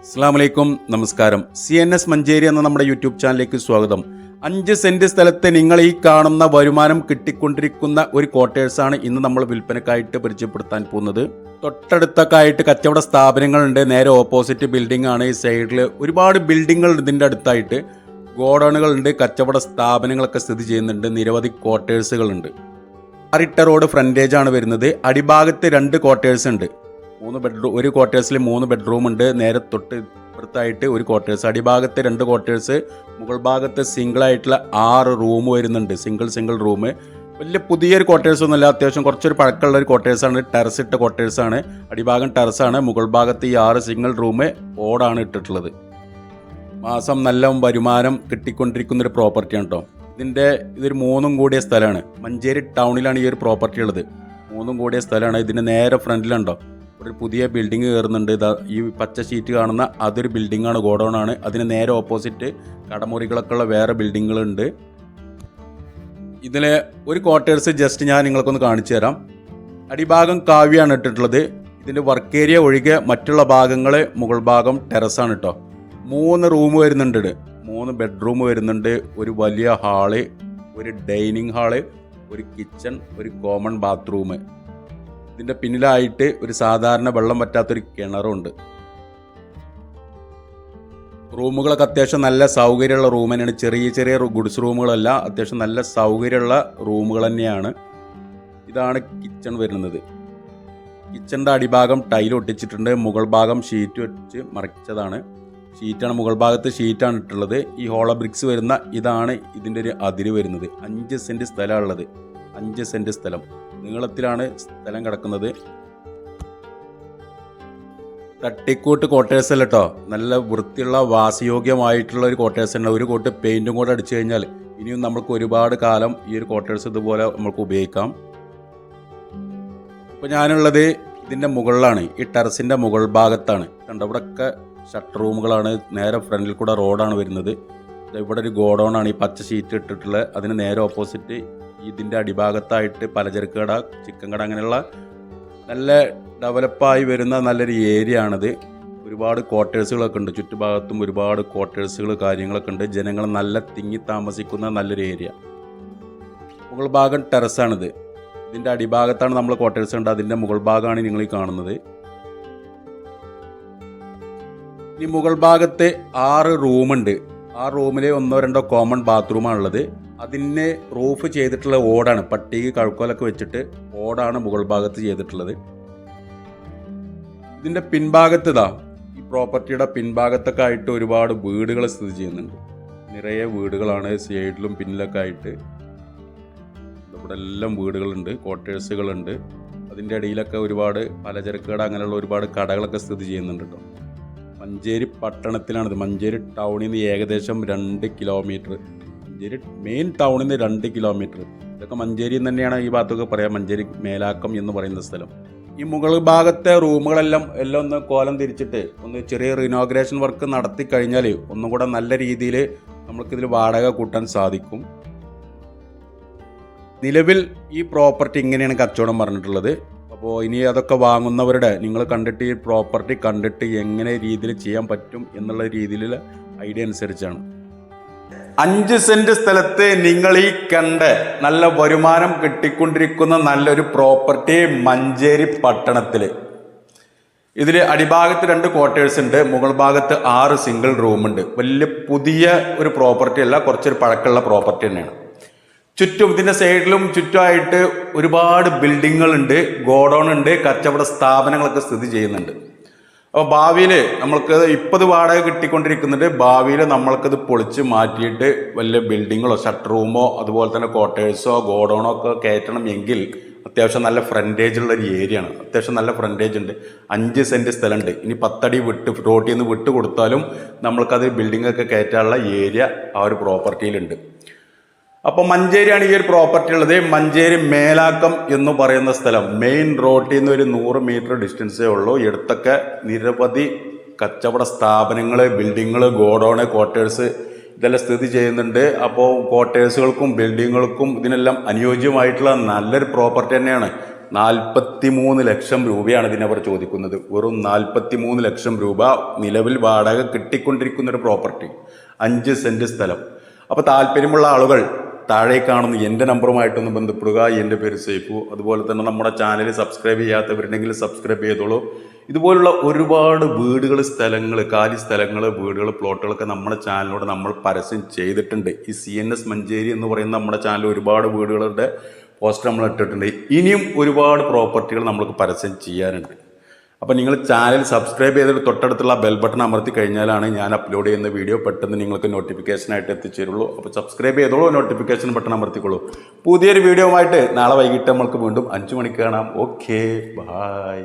അസ്സാം വലൈക്കും നമസ്കാരം. സി എൻ എസ് മഞ്ചേരി എന്ന നമ്മുടെ യൂട്യൂബ് ചാനലിലേക്ക് സ്വാഗതം. അഞ്ച് സെന്റ് സ്ഥലത്ത് നിങ്ങൾ ഈ കാണുന്ന വരുമാനം കിട്ടിക്കൊണ്ടിരിക്കുന്ന ഒരു ക്വാർട്ടേഴ്സാണ് ഇന്ന് നമ്മൾ വിൽപ്പനക്കായിട്ട് പരിചയപ്പെടുത്താൻ പോകുന്നത്. തൊട്ടടുത്തൊക്കെ ആയിട്ട് കച്ചവട സ്ഥാപനങ്ങളുണ്ട്. നേരെ ഓപ്പോസിറ്റ് ബിൽഡിംഗ് ആണ്. ഈ സൈഡിൽ ഒരുപാട് ബിൽഡിങ്ങുകൾ ഇതിന്റെ അടുത്തായിട്ട്. ഗോഡൗണുകളുണ്ട്. കച്ചവട സ്ഥാപനങ്ങളൊക്കെ സ്ഥിതി ചെയ്യുന്നുണ്ട്. നിരവധി ക്വാർട്ടേഴ്സുകളുണ്ട് ആറിട്ട റോഡ് ഫ്രണ്ടേജാണ് വരുന്നത്. അടിഭാഗത്ത് രണ്ട് ക്വാർട്ടേഴ്സ് ഉണ്ട്. മൂന്ന് ബെഡ്റൂം ഒരു ക്വാർട്ടേഴ്സിൽ മൂന്ന് ബെഡ്റൂം ഉണ്ട്. നേരെ തൊട്ട് ഇപ്പുറത്തായിട്ട് ഒരു ക്വാർട്ടേഴ്സ് അടിഭാഗത്ത് രണ്ട് ക്വാർട്ടേഴ്സ് മുകൾ ഭാഗത്ത് സിംഗിൾ ആയിട്ടുള്ള ആറ് റൂം വരുന്നുണ്ട്. സിംഗിൾ സിംഗിൾ റൂം വലിയ പുതിയൊരു ക്വാർട്ടേഴ്സ് ഒന്നുമില്ല. അത്യാവശ്യം കുറച്ചൊരു പഴക്കമുള്ള ഒരു ക്വാർട്ടേഴ്സാണ് ടെറസ് ഇട്ട ക്വാർട്ടേഴ്സാണ് അടിഭാഗം ടെറസാണ് മുകൾ ഭാഗത്ത് ഈ ആറ് സിംഗിൾ റൂം ഓടാണ് ഇട്ടിട്ടുള്ളത്. മാസം നല്ല വരുമാനം കിട്ടിക്കൊണ്ടിരിക്കുന്ന ഒരു പ്രോപ്പർട്ടിയാണ് കേട്ടോ ഇതിന്റെ ഇതൊരു മൂന്നും കൂടിയ സ്ഥലമാണ്. മഞ്ചേരി ടൗണിലാണ് ഈ ഒരു പ്രോപ്പർട്ടി ഉള്ളത്. മൂന്നും കൂടിയ സ്ഥലമാണ്. ഇതിന്റെ നേരെ ഫ്രണ്ടിലുണ്ടോ ഒരു പുതിയ ബിൽഡിംഗ് കയറുന്നുണ്ട് ഇതാ ഈ പച്ച ഷീറ്റ് കാണുന്ന അതൊരു ബിൽഡിംഗ് ആണ് ഗോഡൗൺ ആണ്. അതിന് നേരെ ഓപ്പോസിറ്റ് കടമുറികളൊക്കെ ഉള്ള വേറെ ബിൽഡിങ്ങുകളുണ്ട് ഇതിലെ ഒരു ക്വാർട്ടേഴ്സ് ജസ്റ്റ് ഞാൻ നിങ്ങൾക്കൊന്ന് കാണിച്ചു തരാം. അടിഭാഗം കാവ്യാണ് ഇട്ടിട്ടുള്ളത്. ഇതിന്റെ വർക്ക് ഏരിയ ഒഴികെ മറ്റുള്ള ഭാഗങ്ങൾ മുകൾ ഭാഗം ടെറസാണ് കേട്ടോ മൂന്ന് റൂം വരുന്നുണ്ട് മൂന്ന് ബെഡ്റൂം വരുന്നുണ്ട്. ഒരു വലിയ ഹാൾ ഒരു ഡൈനിങ് ഹാൾ ഒരു കിച്ചൺ ഒരു കോമൺ ബാത്റൂം ഇതിന്റെ പിന്നിലായിട്ട് ഒരു സാധാരണ വെള്ളം പറ്റാത്തൊരു കിണറുണ്ട്. റൂമുകളൊക്കെ അത്യാവശ്യം നല്ല സൗകര്യമുള്ള റൂം തന്നെയാണ്. ചെറിയ ചെറിയ ഗുഡ്സ് റൂമുകളല്ല അത്യാവശ്യം നല്ല സൗകര്യമുള്ള റൂമുകൾ തന്നെയാണ്. ഇതാണ് കിച്ചൺ വരുന്നത്. കിച്ചണിന്റെ അടിഭാഗം ടൈൽ ഒട്ടിച്ചിട്ടുണ്ട്. മുകൾ ഭാഗം ഷീറ്റ് വെച്ച് മറിച്ചതാണ്. ഷീറ്റാണ് മുകൾ ഭാഗത്ത് ഷീറ്റാണ് ഇട്ടുള്ളത്. ഈ ഹോളോ ബ്രിക്സ് വരുന്ന ഇതാണ് ഇതിന്റെ ഒരു അതിര് വരുന്നത്. അഞ്ച് സെന്റ് സ്ഥലമാണുള്ളത്. അഞ്ച് സെന്റ് സ്ഥലം. നീളത്തിലാണ് സ്ഥലം കിടക്കുന്നത്. തട്ടിക്കൂട്ട് കോട്ടേഴ്സ് അല്ല കേട്ടോ നല്ല വൃത്തിയുള്ള വാസയോഗ്യമായിട്ടുള്ള ഒരു കോട്ടേഴ്സ് ഉണ്ട് ഒരു കോട്ട് പെയിന്റും കൂടെ അടിച്ചു കഴിഞ്ഞാൽ ഇനിയും നമ്മൾക്ക് ഒരുപാട് കാലം ഈ ഒരു കോട്ടേഴ്സ് ഇതുപോലെ നമുക്ക് ഉപയോഗിക്കാം. ഇപ്പോൾ ഞാനുള്ളത് ഇതിന്റെ മുകളിലാണ്. ഈ ടെറസിന്റെ മുകൾ ഭാഗത്താണ്. കണ്ടോ ഇവിടെയൊക്കെ ഷട്ടർ റൂമുകളാണ് നേരെ ഫ്രണ്ടിൽ കൂടെ റോഡാണ് വരുന്നത്. ഇവിടെ ഒരു ഗോഡൗൺ ആണ്. ഈ പച്ച ഷീറ്റ് ഇട്ടിട്ടുള്ളത് അതിന് നേരെ ഓപ്പോസിറ്റ് ഇതിന്റെ അടിഭാഗത്തായിട്ട് പലചരക്ക് കട ചിക്കൻ കട അങ്ങനെയുള്ള നല്ല ഡെവലപ്പായി വരുന്ന നല്ലൊരു ഏരിയ ആണിത്. ഒരുപാട് ക്വാർട്ടേഴ്സുകളൊക്കെ ഉണ്ട്. ചുറ്റുഭാഗത്തും ഒരുപാട് ക്വാർട്ടേഴ്സുകൾ കാര്യങ്ങളൊക്കെ ഉണ്ട്. ജനങ്ങൾ നല്ല തിങ്ങി താമസിക്കുന്ന നല്ലൊരു ഏരിയ മുകൾ ഭാഗം ടെറസാണിത്. ഇതിന്റെ അടിഭാഗത്താണ് നമ്മൾ ക്വാർട്ടേഴ്സ് ഉണ്ട് അതിന്റെ മുകൾ ഭാഗമാണ് നിങ്ങൾ ഈ കാണുന്നത്. ഇനി മുകൾ ഭാഗത്ത് ആറ് റൂമുണ്ട് ആ റൂമിൽ ഒന്നോ രണ്ടോ കോമൺ ബാത്റൂമാണുള്ളത് അതിന് റൂഫ് ചെയ്തിട്ടുള്ള ഓടാണ്. പട്ടിക കഴുക്കോലൊക്കെ വെച്ചിട്ട് ഓടാണ് മുകൾ ഭാഗത്ത് ചെയ്തിട്ടുള്ളത്. ഇതിന്റെ പിൻഭാഗത്ത് ഇതാ ഈ പ്രോപ്പർട്ടിയുടെ പിൻഭാഗത്തൊക്കെ ആയിട്ട് ഒരുപാട് വീടുകൾ സ്ഥിതി ചെയ്യുന്നുണ്ട്. നിറയെ വീടുകളാണ് സൈഡിലും പിന്നിലൊക്കെ ആയിട്ട്. ഇവിടെ എല്ലാം വീടുകളുണ്ട് ക്വാർട്ടേഴ്സുകളുണ്ട് അതിന്റെ ഇടയിലൊക്കെ ഒരുപാട് പലചരക്ക് കട അങ്ങനെയുള്ള ഒരുപാട് കടകളൊക്കെ സ്ഥിതി ചെയ്യുന്നുണ്ട് കേട്ടോ. മഞ്ചേരി പട്ടണത്തിലാണിത്. മഞ്ചേരി ടൗണിൽ നിന്ന് ഏകദേശം രണ്ട് കിലോമീറ്റർ മഞ്ചേരി മെയിൻ ടൗണിൽ നിന്ന് രണ്ട് കിലോമീറ്റർ ഇതൊക്കെ മഞ്ചേരി തന്നെയാണ് ഈ ഭാഗത്തൊക്കെ പറയാം. മഞ്ചേരി മേലാക്കം എന്ന് പറയുന്ന സ്ഥലം. ഈ മുകൾ ഭാഗത്തെ റൂമുകളെല്ലാം എല്ലാം ഒന്ന് കോലം തിരിച്ചിട്ട് ഒന്ന് ചെറിയ റിനോഗ്രേഷൻ വർക്ക് നടത്തി കഴിഞ്ഞാൽ ഒന്നും കൂടെ നല്ല രീതിയിൽ നമുക്കിതിൽ വാടക കൂട്ടാൻ സാധിക്കും. നിലവിൽ ഈ പ്രോപ്പർട്ടി ഇങ്ങനെയാണ് കച്ചവടം പറഞ്ഞിട്ടുള്ളത്. അപ്പോൾ ഇനി അതൊക്കെ വാങ്ങുന്നവരുടെ നിങ്ങൾ കണ്ടിട്ട് ഈ പ്രോപ്പർട്ടി കണ്ടിട്ട് എങ്ങനെ രീതിയിൽ ചെയ്യാൻ പറ്റും എന്നുള്ള രീതിയിലുള്ള ഐഡിയ അനുസരിച്ചാണ്. അഞ്ച് സെന്റ് സ്ഥലത്ത് നിങ്ങൾ ഈ കണ്ട് നല്ല വരുമാനം കിട്ടിക്കൊണ്ടിരിക്കുന്ന നല്ലൊരു പ്രോപ്പർട്ടി മഞ്ചേരി പട്ടണത്തിൽ ഇതിൽ അടിഭാഗത്ത് രണ്ട് ക്വാർട്ടേഴ്സ് ഉണ്ട് മുകൾ ഭാഗത്ത് ആറ് സിംഗിൾ റൂമുണ്ട് വലിയ പുതിയ ഒരു പ്രോപ്പർട്ടി അല്ല കുറച്ചൊരു പഴക്കമുള്ള പ്രോപ്പർട്ടി തന്നെയാണ്. ചുറ്റും ഇതിന്റെ സൈഡിലും ചുറ്റുമായിട്ട് ഒരുപാട് ബിൽഡിങ്ങുകളുണ്ട് ഗോഡൗൺ ഉണ്ട് കച്ചവട സ്ഥാപനങ്ങളൊക്കെ സ്ഥിതി ചെയ്യുന്നുണ്ട്. അപ്പോൾ ഭാവിയിൽ നമ്മൾക്ക് ഇപ്പത് വാടക കിട്ടിക്കൊണ്ടിരിക്കുന്നുണ്ട്. ഭാവിയിൽ നമ്മൾക്കത് പൊളിച്ച് മാറ്റിയിട്ട് വലിയ ബിൽഡിങ്ങോ ഷട്ടർ റൂമോ അതുപോലെ തന്നെ ക്വാർട്ടേഴ്സോ ഗോഡൗണോ ഒക്കെ കയറ്റണം എങ്കിൽ അത്യാവശ്യം നല്ല ഫ്രണ്ടേജ് ഉള്ള ഒരു ഏരിയ ആണ്. അത്യാവശ്യം നല്ല ഫ്രണ്ടേജ് ഉണ്ട്. അഞ്ച് സെന്റ് സ്ഥലമുണ്ട്. ഇനി പത്തടി വിട്ട് റോട്ടിൽ നിന്ന് വിട്ട് കൊടുത്താലും നമ്മൾക്കത് ബിൽഡിംഗ് ഒക്കെ കയറ്റാനുള്ള ഏരിയ ആ ഒരു പ്രോപ്പർട്ടിയിലുണ്ട് അപ്പോൾ മഞ്ചേരിയാണ് ഈ ഒരു പ്രോപ്പർട്ടി ഉള്ളത്. മഞ്ചേരി മേലാക്കം എന്ന് പറയുന്ന സ്ഥലം. മെയിൻ റോഡിൽ നിന്ന് ഒരു നൂറ് മീറ്റർ ഡിസ്റ്റൻസേ ഉള്ളൂ. എടുത്തൊക്കെ നിരവധി കച്ചവട സ്ഥാപനങ്ങൾ ബിൽഡിങ്ങൾ ഗോഡൗണ് ക്വാർട്ടേഴ്സ് ഇതെല്ലാം സ്ഥിതി ചെയ്യുന്നുണ്ട്. അപ്പോൾ ക്വാർട്ടേഴ്സുകൾക്കും ബിൽഡിങ്ങുകൾക്കും ഇതിനെല്ലാം അനുയോജ്യമായിട്ടുള്ള നല്ലൊരു പ്രോപ്പർട്ടി തന്നെയാണ്. നാൽപ്പത്തി മൂന്ന് ലക്ഷം രൂപയാണ് ഇതിനവർ ചോദിക്കുന്നത്. വെറും നാൽപ്പത്തി മൂന്ന് ലക്ഷം രൂപ നിലവിൽ വാടക കിട്ടിക്കൊണ്ടിരിക്കുന്ന ഒരു പ്രോപ്പർട്ടി അഞ്ച് സെന്റ് സ്ഥലം. അപ്പോൾ താല്പര്യമുള്ള ആളുകൾ താഴെ കാണുന്ന എന്റെ നമ്പറുമായിട്ടൊന്ന് ബന്ധപ്പെടുക. എന്റെ പേര് സേഫു അതുപോലെ തന്നെ നമ്മുടെ ചാനൽ സബ്സ്ക്രൈബ് ചെയ്യാത്തവരുണ്ടെങ്കിൽ സബ്സ്ക്രൈബ് ചെയ്തോളൂ. ഇതുപോലുള്ള ഒരുപാട് വീടുകൾ സ്ഥലങ്ങൾ കാലി സ്ഥലങ്ങൾ വീടുകൾ പ്ലോട്ടുകളൊക്കെ നമ്മുടെ ചാനലിലൂടെ നമ്മൾ പരസ്യം ചെയ്തിട്ടുണ്ട്. ഈ സി എൻ എസ് മഞ്ചേരി എന്ന് പറയുന്ന നമ്മുടെ ചാനലിൽ ഒരുപാട് വീടുകളുടെ പോസ്റ്റർ നമ്മൾ ഇട്ടിട്ടുണ്ട്. ഇനിയും ഒരുപാട് പ്രോപ്പർട്ടികൾ നമ്മൾക്ക് പരസ്യം ചെയ്യാനുണ്ട്. അപ്പോൾ നിങ്ങൾ ചാനൽ സബ്സ്ക്രൈബ് ചെയ്തിട്ട് തൊട്ടടുത്തുള്ള ബെൽ ബട്ടൺ അമർത്തി കഴിഞ്ഞാലാണ് ഞാൻ അപ്ലോഡ് ചെയ്യുന്ന വീഡിയോ പെട്ടെന്ന് നിങ്ങൾക്ക് നോട്ടിഫിക്കേഷനായിട്ട് എത്തിച്ചേരുള്ളൂ. അപ്പോൾ സബ്സ്ക്രൈബ് ചെയ്തോളൂ നോട്ടിഫിക്കേഷൻ ബട്ടൺ അമർത്തിക്കോളൂ. പുതിയൊരു വീഡിയോ ആയിട്ട് നാളെ വൈകിട്ട് നമ്മൾക്ക് വീണ്ടും അഞ്ച് മണിക്ക് കാണാം. Okay bye